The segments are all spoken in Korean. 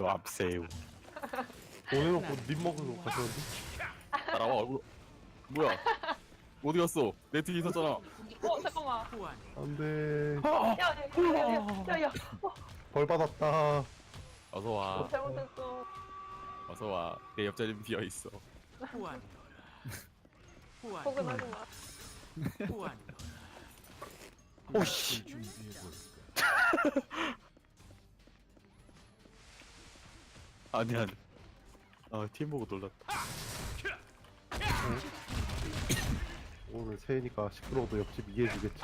저 앞새우. 보내놓고 님 먹으러 가셨는데? 따라와 얼굴 뭐야 어디 갔어 내 뒤에 있었잖아 어 잠깐만. 안 돼 야야야야야. 어, 벌 받았다 어서 와 잘못했어. 어서 와 내 옆자리는 비어 있어 후안 후안 포근하지 마. 후안 오씨. 아니 아니. 아 팀 보고 놀랐다. 오늘 새해니까 시끄러워도 옆집 이해해주겠지?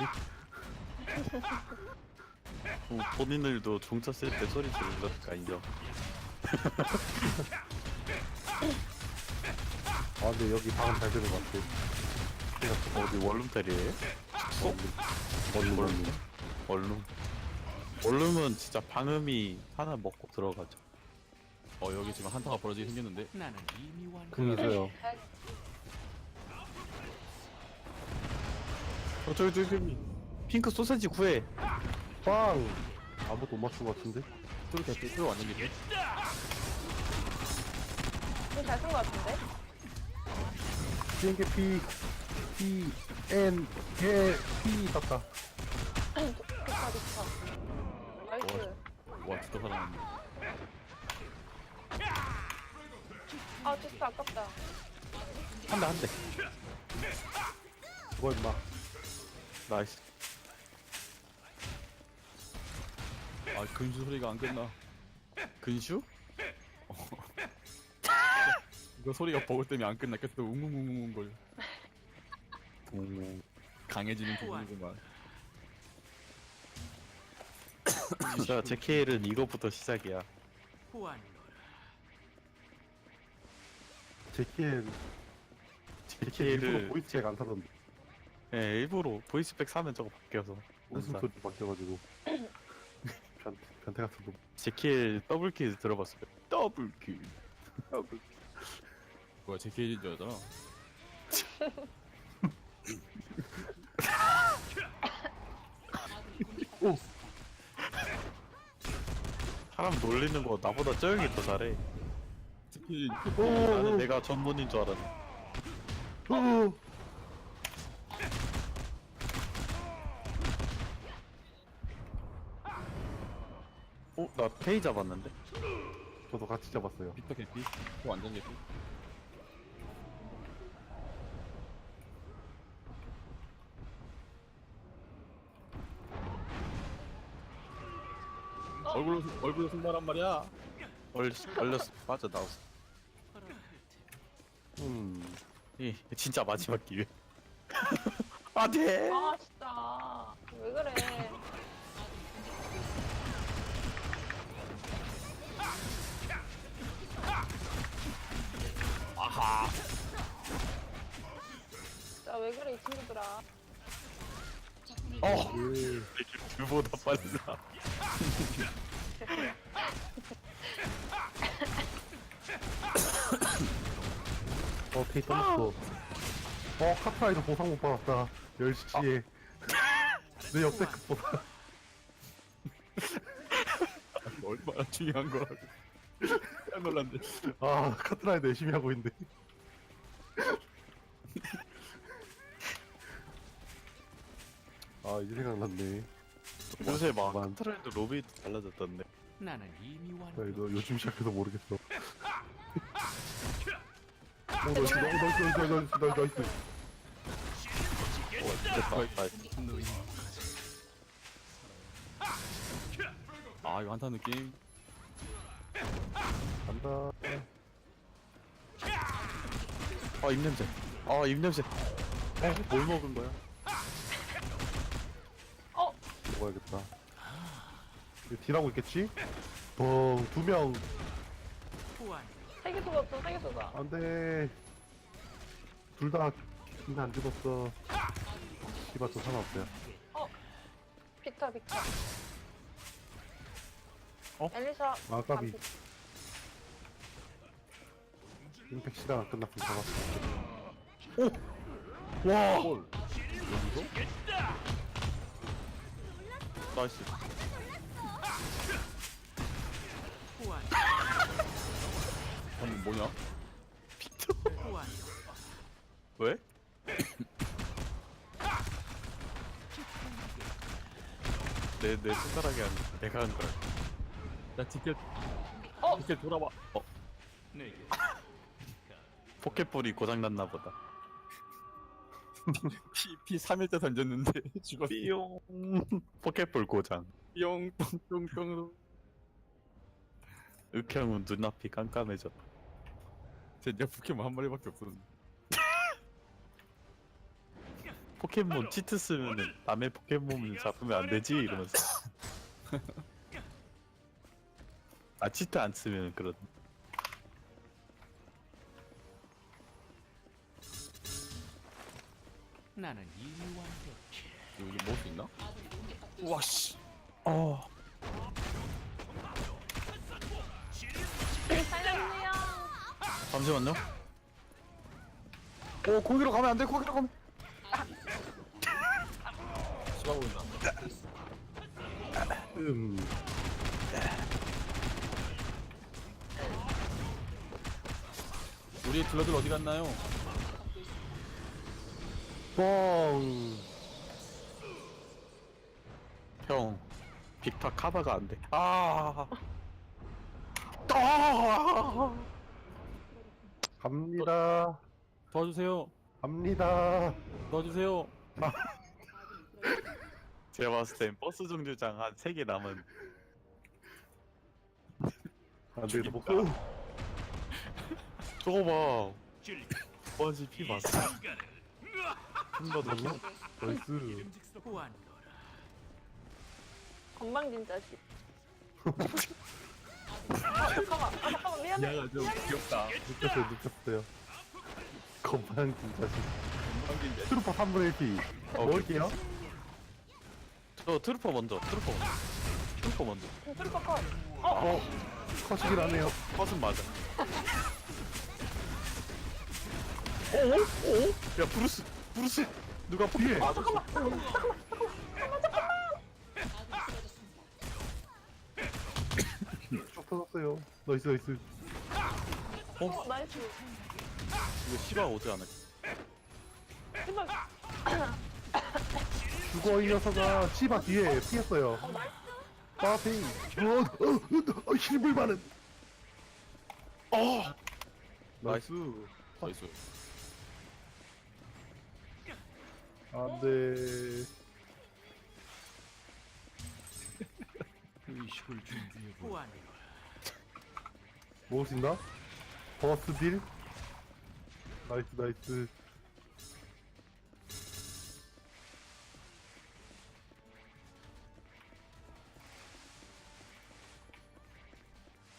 어, 본인들도 종차 쓸 때 소리 지르니까 인정. 아 근데 여기 방음 잘 되는 것 같아 어디 원룸텔이에요? 원룸 원룸 원룸. 원룸은 진짜 방음이 하나 먹고 들어가죠. 어 여기 지금 한타가 벌어지게 생겼는데 나는 이미 완 금 있어요 어 저기 저기 저기. 핑크 소세지 구해. 빵! 아무도 못 맞춘 것 같은데? 뚫을 때 뚫어 완전 게 좀잘쓴 것 같은데? 비행기 P P N 개 P 떴다 좋다 좋다. 나이스. 와 진짜 살아났네 아 진짜 아깝다. 한대 한 대. 그거 임마 나이스. 아 근슈 소리가 안 끝나 근슈? 이거 소리가 버그 때문에 안 끝나 계속 웅웅웅웅 거려 오. 강해지는 기분이구만 진짜 제케일은 이거부터 시작이야. 후안 제키엔 제케일을 일부러 보이스책 안 사던데 예, 일부러 보이스백 사면 저거 바뀌어서. 무슨 소리 바뀌어가지고 변, 변태 같은 놈 제킬 더블킬 들어봤어요. 더블킬. 더블. 뭐야 제 케이지인 줄 알았잖아 오! 사람 놀리는 거 나보다 쩌영이 더 잘해. 제 케이지 나는 내가 전문인 줄 알았네. 오! 어? 나 테이 잡았는데? 저도 같이 잡았어요 비터 개피 또 완전 개피 얼굴로 얼굴로 승부란 말이야 얼, 얼렸어. 빠져 나왔어. 음 이, 진짜 마지막 기회. 아, 네! 아 진짜 왜 그래? 아하. 진짜 왜 그래 이 친구들아? 어! 예. 그보다 빨라. 어 페이 떠났어. 어 카프라이더 보상 못 받았다. 10시에. 내 역대급보다. 얼마나 중요한 거라고 깜 놀랐네. 아 카트라이더 열심히 하고 있는데. 아 이제 생각났네. 요새 막 그만. 트렌드 로비도 달라졌던데. 나는 이미 완 나 이거 요즘 시작해서 모르겠어 오 나이스 나이스 나이스 나이스 나이스 나이스 됐다. 아 이거 한타 느낌 간다 아, 입냄새. 아, 입냄새. 어, 뭘 먹은 거야? 어 먹어야겠다 이거 딜하고 있겠지? 뻥 두명 후안 세개 쏟았어 세개 쏟아. 안돼 둘다 근데 안 죽었어 씨발 저 상관없어요 어 비타 비타. 어? 엘리사. 아, 까비. 비- 임팩 시간 안 끝났으면 잡았어 와! 헐 나이스. 뭐냐? 후원 왜? 내, 내 손가락이 아니라 내가 한 거야. 야 티켓 어? 티켓 돌아와 어 내게 포켓볼이 고장났나 보다. 피, 피 3일 때 던졌는데 죽었어 삐용. 포켓볼 고장. 뿅 뿅뿅뿅 흑형은 눈앞이 깜깜해져. 진짜 포켓몬 한 마리밖에 없었는데 포켓몬 치트 쓰면은 남의 포켓몬을 잡으면 안 되지 이러면서. 아 치트 안 쓰면 그런. 나는 이미 완벽해. 여기 먹을 수 있나? 우와 씨 어. 잠시만요. 오 거기로 가면 안 돼. 거기로 가면. 씹어 보인다 음. 우리 블러들 어디 갔나요? 뻥. 형. 빅터 카바가 안 돼. 아. 아. 갑니다. 도와주세요 갑니다. 도와주세요 제가 봤을 땐 버스 정류장 한 3개 남은 안 되겠다. 목 저거 봐 버지 피 봤어 한번 더 나이스. 건방진 자식. 아, 잠깐만. 아, 잠깐만. 미안해. 야가 좀 귀엽다 느꼈어요, 느꼈어요. 건방 진짜. 건방진 자식. 트루퍼 3분의 1피. 먹을게요. 저 트루퍼 먼저 트루퍼 먼저 트루퍼 먼저 트루퍼 컷. 어, 커시긴 하네요. 컷은 맞아 어? 어? 야 브루스 브루스 누가 뒤에. 아 잠깐만 쭉 나이스, 나이스. 어, 나이스. 이거 시바 오지 않을까 제발. 죽어, 이 녀석아. 치바 뒤에 피했어요. 빠핑. 어, 어, 어, 어, 힘을 많은. 어 나이스. 나이스 안 돼. 의식을 준비해 후원 먹을 수 있나? 버스 딜? 나이스, 나이스.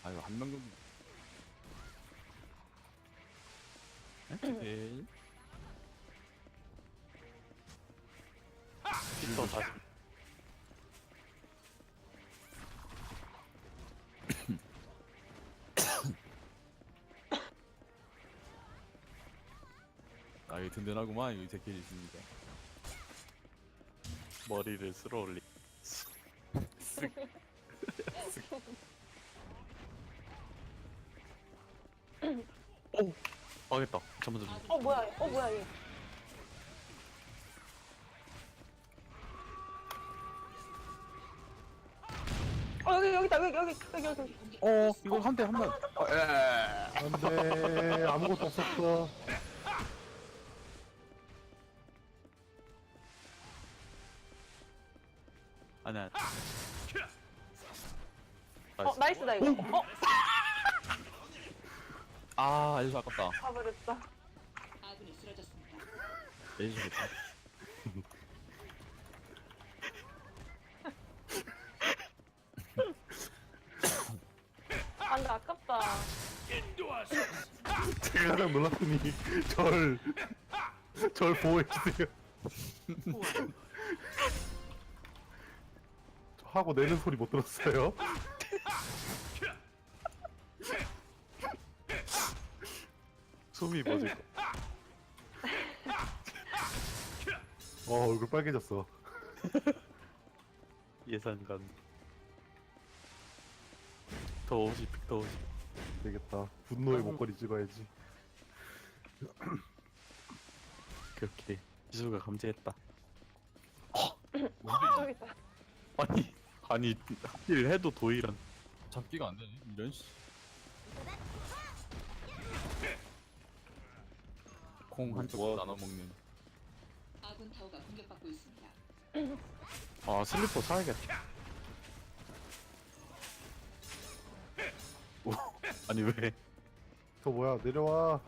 아유 한 명 정도 에이 빅터 다시 아 이거 든든하구만 이 새끼 있으니까 머리를 쓸어 올리 오 망했다 잠깐만 잠깐만 어, 뭐야. 얘. 어, 뭐야, 얘. 어, 여기, 여기다. 여기, 여기, 여기, 여기. 어 이거 한 대 한번 안 돼. 아무것도 없었어. 아니야 어, 나이스다, 이거. 어, 아 아주 아깝다 가버렸다. 내주겠다 아, 근데 아깝다. 제가 가장 놀랐더니 절, 절 보호해주세요. 하고 내는 소리 못 들었어요. 숨이 멎을 거 어, 얼굴 빨개졌어. 예상간 더 오십 더 오십 되겠다. 분노의 목걸이 찍어야지. 그렇게 지수가 감지했다. 저기 있다. 아니 아니 하필 해도 도일은 잡기가 안 되네. 이런 씨. 콩 한쪽 나눠 먹는. 아군 타워가 공격받고 있습니다. 아 슬리퍼 사야겠다. 오, 아니 왜? 저 뭐야 내려와.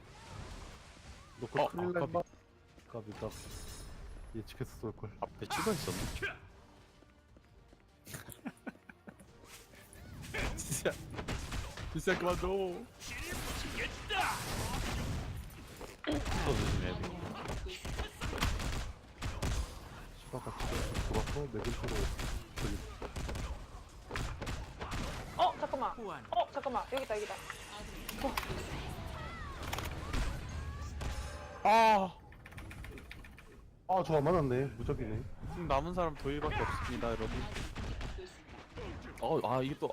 너그 어, 큰일 어, 날 마. 까비다. 예측해서 쏠 걸. 앞에 찍어 있었네. 진짜. 진짜 그만둬. 또 조심해야 돼. 시바가 진짜 돌아서 내 근처로 저기 어 잠깐만. 후원. 어 잠깐만 여기 있다 여기다. 아 아저 안 맞았네 무적이네 지금 남은 사람 도일밖에 없습니다, 여러분. 어, 아 이게 또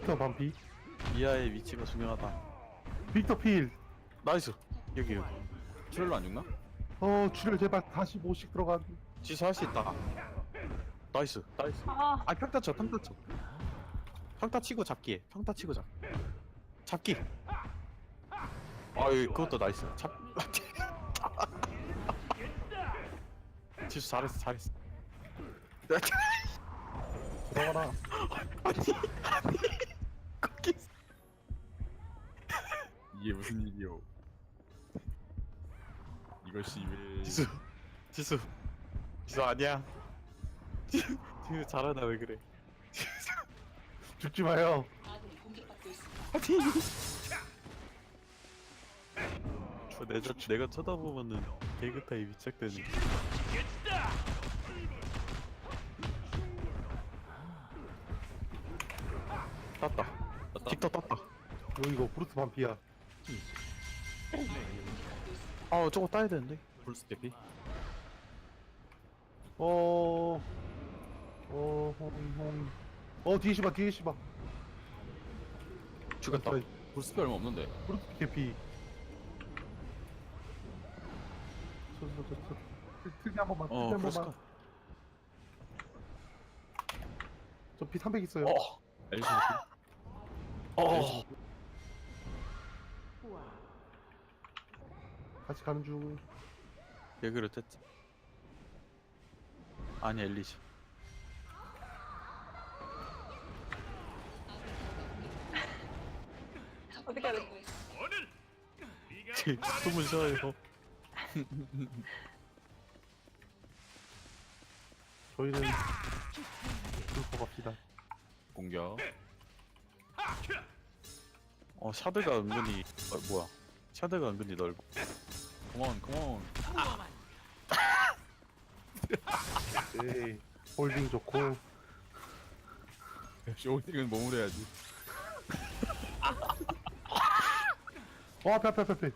빅터 반피 미아의 위치가 중요하다. 빅터 필 나이스. 여기 여기. 출혈로 안 죽나? 어 출혈 제발 45씩 들어간 지수 할수 있다. 나이스. 나이스. 아 아 평타 쳐 평타 쳐 평타 치고 잡기 해 평타 치고 잡 잡기 아유 그것도 나이스 잡 지수 잘했어 잘했어 들어가라 아니 아니 이게 무슨 일이요? 이것이 왜? 지수 지수. 지수 아니야? 지수 지수 잘하다 왜 그래? 죽지 마요. 아군이 공격받고 있습니다. 아니 저 내가 내가 쳐다보면은 개그 타입 시작되는 땄다. 빅터 땄다. 어 이거 브루스 반피야 아 저거 따야 되는데. 불스 대피? 어... 어... 홍 홍. 어 뒤에 시바 뒤에 시바 죽였다. 저기 불스피 얼마 없는데. 브루스 개피. 저저저저. 특이 한 번만 특이 어 한 번만. 저피 300 있어요. 어. 엘리시 어. 같이 가는 중. 얘기를 했지? 아니 엘리시. 어떻게 해야 돼? 숨을 쉬어요. 저희는 불고 갑시다. 공격. 어 샤드가 은근히 어, 뭐야? 샤드가 은근히 넓어 컴온 컴온. 에이 홀딩 좋고 역시 홀딩은 몸으로 해야지. 어 앞에 앞에 앞에 앞에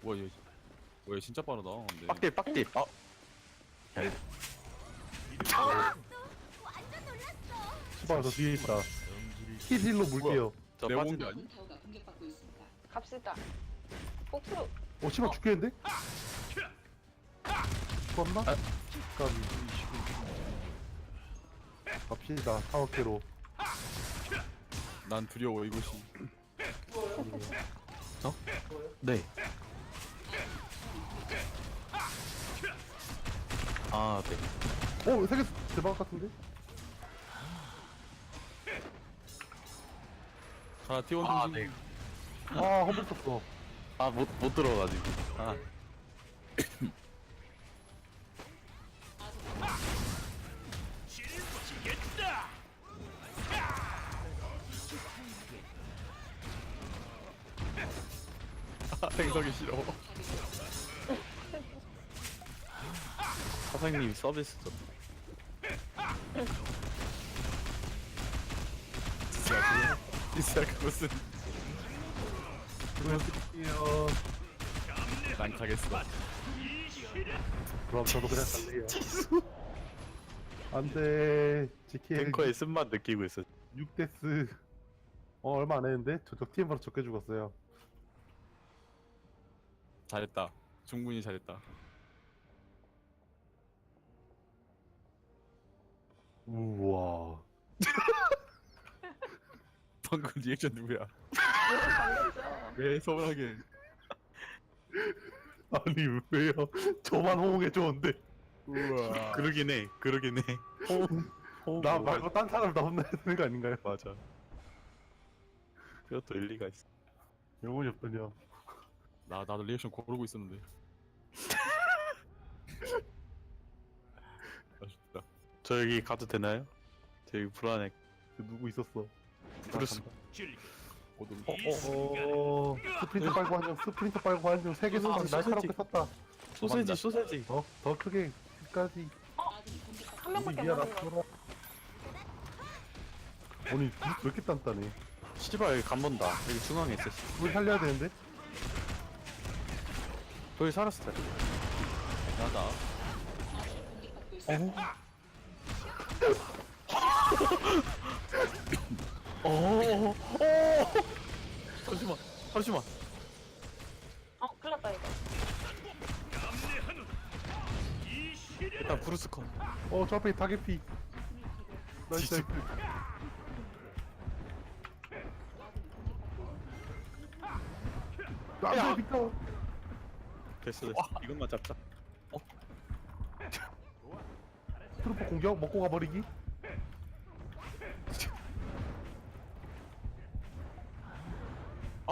뭐야 얘. 뭐야 진짜 빠르다. 근데. 빡딜 빡딜 아 시바가 저 뒤에 있다 힐힐로 물게요 저내 빠진 몸이 아니? 아군 타워가 공격받고 있습니다. 갑시다. 복수. 어 시바 죽겠는데? 죽었나? 아. 까비 갑시다 타워캐로 난 두려워 이곳이. 네. 아, 네. 어 세계 대박 같은데? 자 T1 아, 등신. 네. 아 험블 썼어 아, 못, 못 들어가지고. 아, 생성이 싫어. 사장님 서비스 좀. 진짜 그 진짜 그것은 난 가겠어. 그럼 저도 그냥 갈래요. 안돼. GK 탱커의 쓴맛 느끼고 있어. 6데스. 어 얼마 안 했는데? 저쪽 팀 바로 적게 죽었어요. 잘했다. 충분히 잘했다. 우와. 방금 리액션 누구야? 왜 서운하게? 아니 왜요 저만 호응해 줬는데 우와. 그러긴 해 그러긴 해 호흡 나 말고 딴 사람 다 혼나야 되는 거 아닌가요? 맞아 그것도 일리가 있어 영혼이 없더냐 나 나도 리액션 고르고 있었는데. 아쉽다. 저 여기 가도 되나요? 저 여기 불안해 그 누구 있었어 브루스 즐겨. 고등. 어 스프린터 빨고 한정 스프린터 빨고 한정 세개 쏘 아, 날카롭게 소세지. 썼다 소세지 소세지 어? 더 크게 끝까지 공격받고 한 명밖에 안 미안 남은 거 앞으로 아니 왜 이렇게 단단해 씨발 여기 간본다 여기 중앙에 있어 씨. 우리 살려야 되는데 거기 살았을 때 나다. 공격받고 있습니다. 어. 잠시만 잠시만. 어, 큰일 났다, 이거. 일단 브루스 컷. 어저 앞에 타겟피. 나이스. 나이스 안돼 비켜. 됐어 됐어. 이것만 잡자. 트루퍼 공격? 먹고 가버리기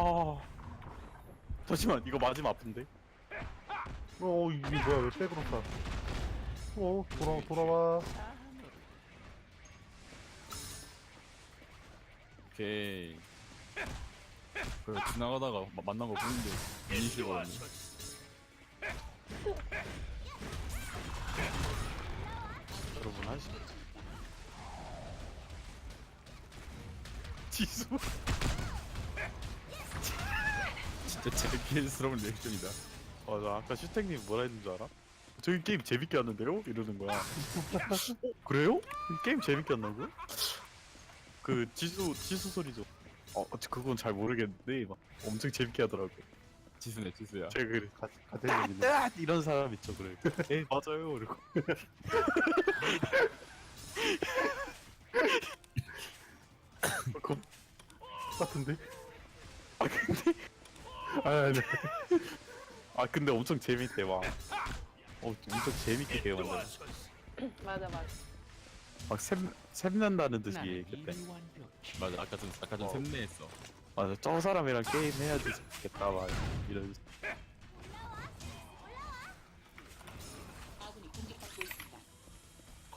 아. 잠시만 이거 맞으면 아픈데? 어 이게 뭐야 왜 백으로 쏴어 돌아 돌아와. 오케이. 그 지나가다가 마- 만난 거 보는데 미니시거든요. 여러분 하시 지수 진짜 재미스러운 리액션이다. 어, 나 아까 슈택님 뭐라 했는 줄 알아? 저기 게임 재밌게 하는데요? 이러는 거야. 어, 그래요? 게임 재밌게 한다고? 그 지수 지수 소리죠. 어, 그건 잘 모르겠는데 막 엄청 재밌게 하더라고. 지수네 지수야. 제가 그래. 같이 얘기네 따 이런 사람 있죠, 그래. 에 맞아요, 그리고. 그, 같은데 아 근데 아니 아니 아 근데 엄청 재밌대 막. 어, 엄청 재밌게 배웠는데. 맞아, 맞아. 막 샘, 샘난다는 듯이 그때. 완벽해. 맞아 아까 좀 아까 좀 어. 샘내했어. 맞아 저 사람이랑 게임 해야지 좋겠다 막 이런.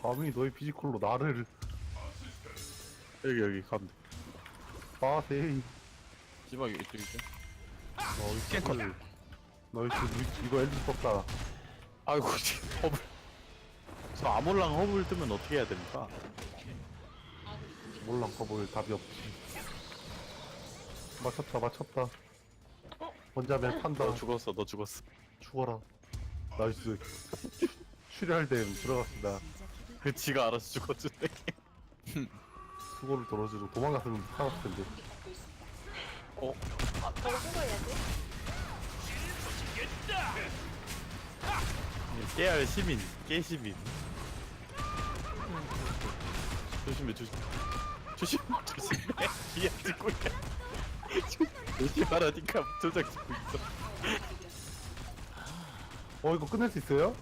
감히 너의 피지컬로 나를 여기 여기 가면 돼아 세이 씨발 이쪽 있죠. 어 깽컷 너 이거 이거 엔드 썼다. 아이고 씨, 허블. 저 아몰랑 허블 뜨면 어떻게 해야 됩니까? 몰라 커볼 답이 없지. 맞췄다 맞췄다. 혼자면 판다. 너 죽었어 너 죽었어. 죽어라. 나이스. 출혈 댐 들어갔습니다. 그 지가 알아서 죽었는데 수고를 덜어주고 도망갔으면 살았을 텐데 있습니다. 아, 저거 신고해야지. 깨알 시민 깨 시민 조심해 조심 조심 조심해 뒤에 찍고 있야 조심하라니까 조작 찍고 있어 어 이거 끝낼 수 있어요?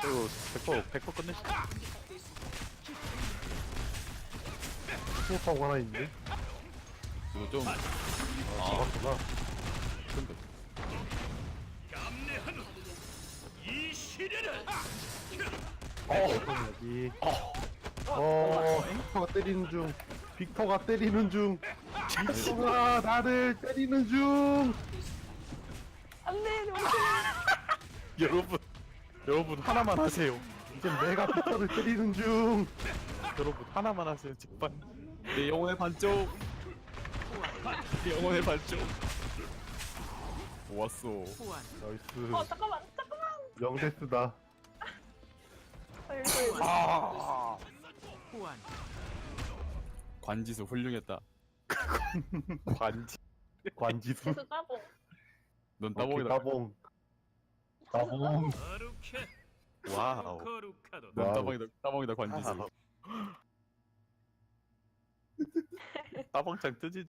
그리고 100% 100% 끝내시. 수업하고 하나 있는데 이거 좀 아 잡았구나. 근데 여기 어 빅터가 때리는 중. 빅터가 때리는 중. 빅터가 나를 때리는 중. 안 돼, 너무 여러분 여러분 하나만 하세요. 이제 내가 빅터를 때리는 중. 여러분 하나만 하세요 제발. 내 영혼의 반쪽. 내 영혼의. 좋았어. 후원. 나이스 어, 잠깐만, 잠깐만. 영데스다 아. 아 후원. 관지수 훌륭했다. 관지. 관지수. 지수 까봉. 넌 오케이, 따봉이다. 따봉. 따봉. 거룩해. 와우. 거룩하도. 넌 와우. 따봉이다. 따봉이다 관지수. 따봉창 뜨지